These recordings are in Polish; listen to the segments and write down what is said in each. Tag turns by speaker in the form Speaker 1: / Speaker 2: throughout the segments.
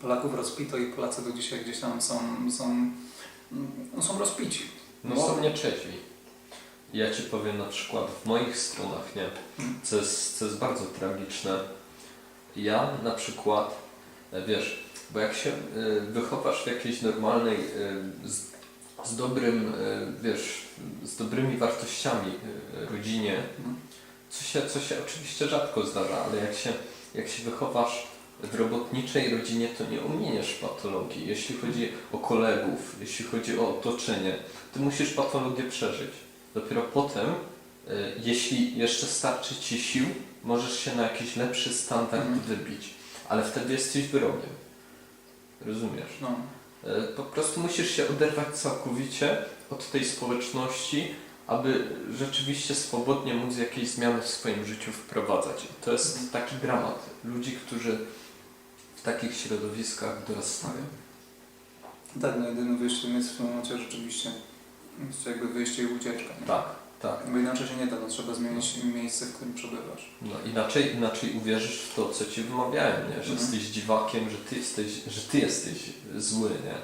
Speaker 1: Polaków rozpito i Polacy do dzisiaj gdzieś tam są, są, no, są rozpici.
Speaker 2: No są nietrzeźwi. Ja Ci powiem na przykład w moich stronach, nie?
Speaker 1: Mhm.
Speaker 2: Co jest, co jest bardzo tragiczne. Ja na przykład, e, wiesz, bo jak się e, wychowasz w jakiejś normalnej, e, z, z dobrym, wiesz, z dobrymi wartościami rodzinie,
Speaker 1: Mhm.
Speaker 2: co się, co się oczywiście rzadko zdarza, ale jak się, jak się wychowasz w robotniczej rodzinie, to nie ominiesz patologii. Jeśli chodzi o kolegów, jeśli chodzi o otoczenie, ty musisz patologię przeżyć. Dopiero potem, y, jeśli jeszcze starczy ci sił, możesz się na jakiś lepszy standard
Speaker 1: Mhm.
Speaker 2: wybić. Ale wtedy jesteś wyrogiem. Rozumiesz?
Speaker 1: No.
Speaker 2: E, Po prostu musisz się oderwać całkowicie od tej społeczności, aby rzeczywiście swobodnie móc jakieś zmiany w swoim życiu wprowadzać. To jest taki dramat ludzi, którzy w takich środowiskach dorastają.
Speaker 1: Tak, no jedynym wyjściem jest w tym momencie rzeczywiście jest jakby wyjście i ucieczka. Nie?
Speaker 2: Tak, tak.
Speaker 1: Bo inaczej się nie da, no trzeba zmienić miejsce, w którym przebywasz.
Speaker 2: No, inaczej, inaczej uwierzysz w to, co ci wymawiają, nie? że
Speaker 1: Mhm.
Speaker 2: jesteś dziwakiem, że ty jesteś, że ty jesteś zły. Nie?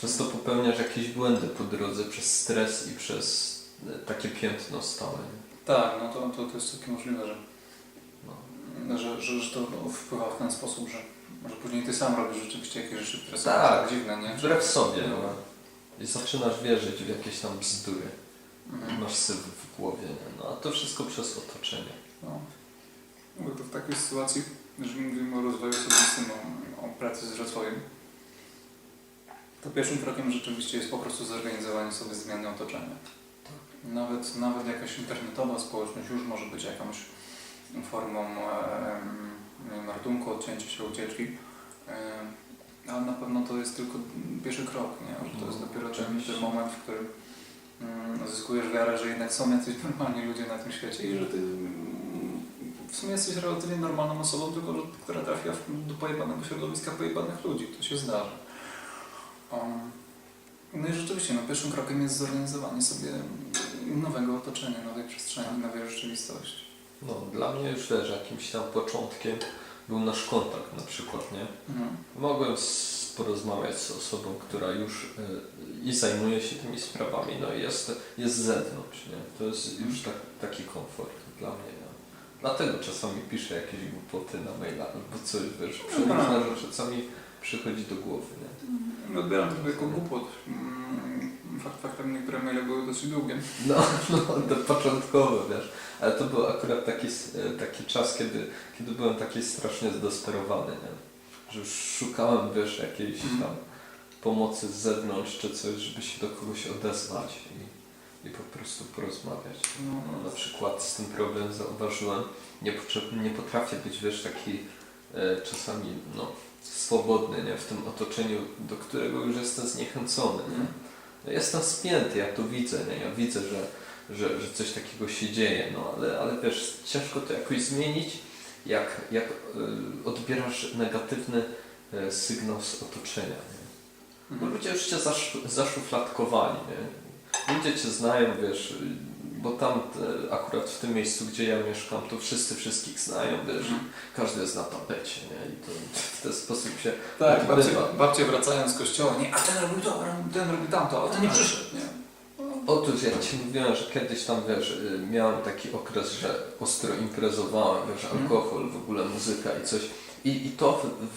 Speaker 2: Często popełniasz jakieś błędy po drodze przez stres i przez e, takie piętno stałe. Nie?
Speaker 1: Tak, no to, to, to jest całkiem możliwe, że,
Speaker 2: No.
Speaker 1: że, że, że to wpływa w ten sposób, że, że później ty sam robisz rzeczywiście jakieś rzeczy, które są
Speaker 2: Tak.
Speaker 1: tak dziwne, nie?
Speaker 2: Wbrew sobie.
Speaker 1: No.
Speaker 2: No. I zaczynasz wierzyć w jakieś tam bzdury.
Speaker 1: Mhm.
Speaker 2: Masz syf w głowie. Nie? No, a to wszystko przez otoczenie.
Speaker 1: No. Bo to w takiej sytuacji, jeżeli mówimy o rozwoju osobistym, o, o pracy z rozwojem, to pierwszym krokiem rzeczywiście jest po prostu zorganizowanie sobie zmiany otoczenia. Nawet, nawet jakaś internetowa społeczność już może być jakąś formą em, nie wiem, ratunku, odcięcia się, ucieczki. Ale na pewno to jest tylko pierwszy krok, nie? To jest
Speaker 2: No,
Speaker 1: dopiero ten, ten moment, w którym mm, zyskujesz wiarę, że jednak są jacyś normalni ludzie na tym świecie i że ty w sumie jesteś relatywnie normalną osobą, tylko że, która trafia do pojebanego środowiska pojebanych ludzi. To się zdarza. Um, no i rzeczywiście, no, pierwszym krokiem jest zorganizowanie sobie nowego otoczenia, nowej przestrzeni, nowej rzeczywistości.
Speaker 2: No, dla mnie już wiesz, jakimś tam początkiem był nasz kontakt na przykład, nie?
Speaker 1: Mhm.
Speaker 2: Mogłem z, porozmawiać z osobą, która już y, i zajmuje się tymi sprawami, no i jest, jest z zewnątrz, nie? To jest już tak, taki komfort dla mnie. No. Dlatego czasami piszę jakieś głupoty na maila, albo coś, wiesz, przeróżne rzeczy, co mi przychodzi do głowy, nie?
Speaker 1: No, Odbieram to jako głupot. Mm, Fakt faktem niektóre maile były dosyć długie.
Speaker 2: No, no, to początkowo, wiesz. Ale to był akurat taki, taki czas, kiedy, kiedy byłem taki strasznie zdesperowany, nie? Że już szukałem, wiesz, jakiejś
Speaker 1: Mhm.
Speaker 2: tam pomocy z zewnątrz czy coś, żeby się do kogoś odezwać i, i po prostu porozmawiać.
Speaker 1: No,
Speaker 2: No, na przykład z tym problem zauważyłem, nie, nie potrafię być, wiesz, taki e, czasami, no, swobodny, nie? W tym otoczeniu, do którego już jestem zniechęcony, nie? No, jestem spięty, ja to widzę, nie? Ja widzę, że, że, że coś takiego się dzieje, no ale, ale wiesz, ciężko to jakoś zmienić, jak, jak y, odbierasz negatywny y, sygnał z otoczenia, nie? Bo
Speaker 1: Mhm.
Speaker 2: ludzie już cię zasz, zaszufladkowali, nie? Ludzie cię znają, wiesz, y, bo tam te, akurat w tym miejscu, gdzie ja mieszkam, to wszyscy wszystkich znają, wiesz,
Speaker 1: Mhm.
Speaker 2: każdy jest na tapecie, nie? I to w ten sposób się
Speaker 1: Tak, babcie,
Speaker 2: odbywa.
Speaker 1: babcie wracają z kościoła, nie, a ten robił to, ten robił tamto, a ten nie
Speaker 2: Tak.
Speaker 1: przyszedł, nie?
Speaker 2: Otóż ja Ci mówiłem, że kiedyś tam, wiesz, y, miałem taki okres, że ostro imprezowałem, wiesz,
Speaker 1: Mhm.
Speaker 2: alkohol, w ogóle muzyka i coś. I, i to w,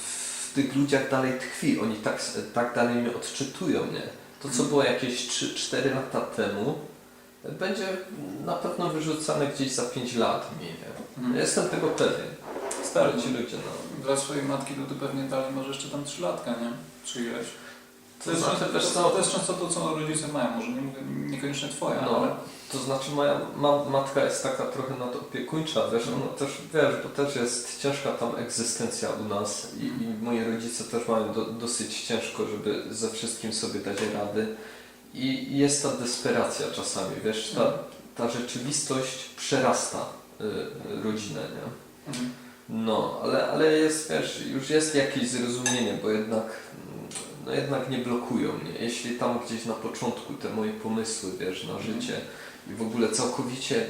Speaker 2: w tych ludziach dalej tkwi, oni tak, s- tak dalej mnie odczytują, nie? To, co było jakieś 3-4 lata temu, będzie na pewno wyrzucane gdzieś za 5 lat mi, nie?
Speaker 1: Mhm.
Speaker 2: Jestem tego pewien.
Speaker 1: Stary,
Speaker 2: Ci ludzie, no.
Speaker 1: Dla swojej matki to ty pewnie dalej masz jeszcze tam 3 latka, nie? Czy ileś. To
Speaker 2: To
Speaker 1: jest,
Speaker 2: znaczy,
Speaker 1: często, to,
Speaker 2: co,
Speaker 1: to jest często to, co rodzice mają, może nie mówię, niekoniecznie twoja,
Speaker 2: No,
Speaker 1: ale...
Speaker 2: to znaczy moja ma, matka jest taka trochę nadopiekuńcza, wiesz,
Speaker 1: Mhm.
Speaker 2: ona też, wiesz, bo też jest ciężka tam egzystencja u nas i, i moi rodzice też mają do, dosyć ciężko, żeby ze wszystkim sobie dać rady i, jest ta desperacja czasami, wiesz, ta,
Speaker 1: Mhm.
Speaker 2: ta rzeczywistość przerasta y, rodzinę, nie?
Speaker 1: Mhm.
Speaker 2: No, ale, ale jest, wiesz, już jest jakieś zrozumienie, bo jednak, no jednak nie blokują mnie. Jeśli tam gdzieś na początku te moje pomysły, wiesz, na
Speaker 1: Mhm.
Speaker 2: życie i w ogóle całkowicie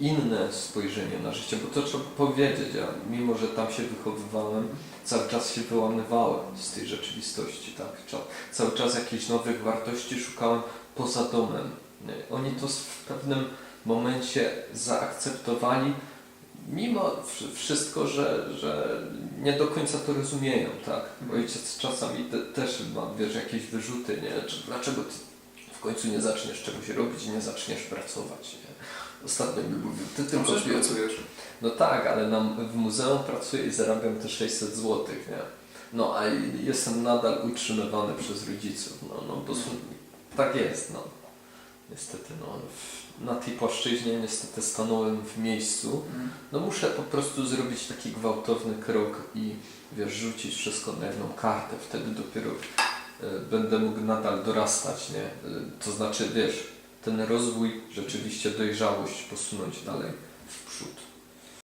Speaker 2: inne spojrzenie na życie, bo to trzeba powiedzieć, ja mimo, że tam się wychowywałem, cały czas się wyłamywałem z tej rzeczywistości, tak? Cały czas jakichś nowych wartości szukałem poza domem. Oni to w pewnym momencie zaakceptowali, mimo wsz- wszystko, że, że nie do końca to rozumieją, tak? Ojciec czasami te, też ma, wiesz, jakieś wyrzuty, nie? Dlaczego ty w końcu nie zaczniesz czegoś robić i nie zaczniesz pracować, nie? Ostatnio mi mówił, ty
Speaker 1: Ty
Speaker 2: tylko wie-
Speaker 1: pracujesz.
Speaker 2: no tak, ale na, w muzeum pracuję i zarabiam te 600 zł, nie? No a jestem nadal utrzymywany przez rodziców, no, no bo tak jest, no. Niestety, no. W, na tej płaszczyźnie niestety stanąłem w miejscu.
Speaker 1: Mhm.
Speaker 2: No muszę po prostu zrobić taki gwałtowny krok i wiesz, rzucić wszystko na jedną kartę. Wtedy dopiero e, będę mógł nadal dorastać, nie? E, to znaczy, wiesz, ten rozwój, rzeczywiście dojrzałość posunąć dalej.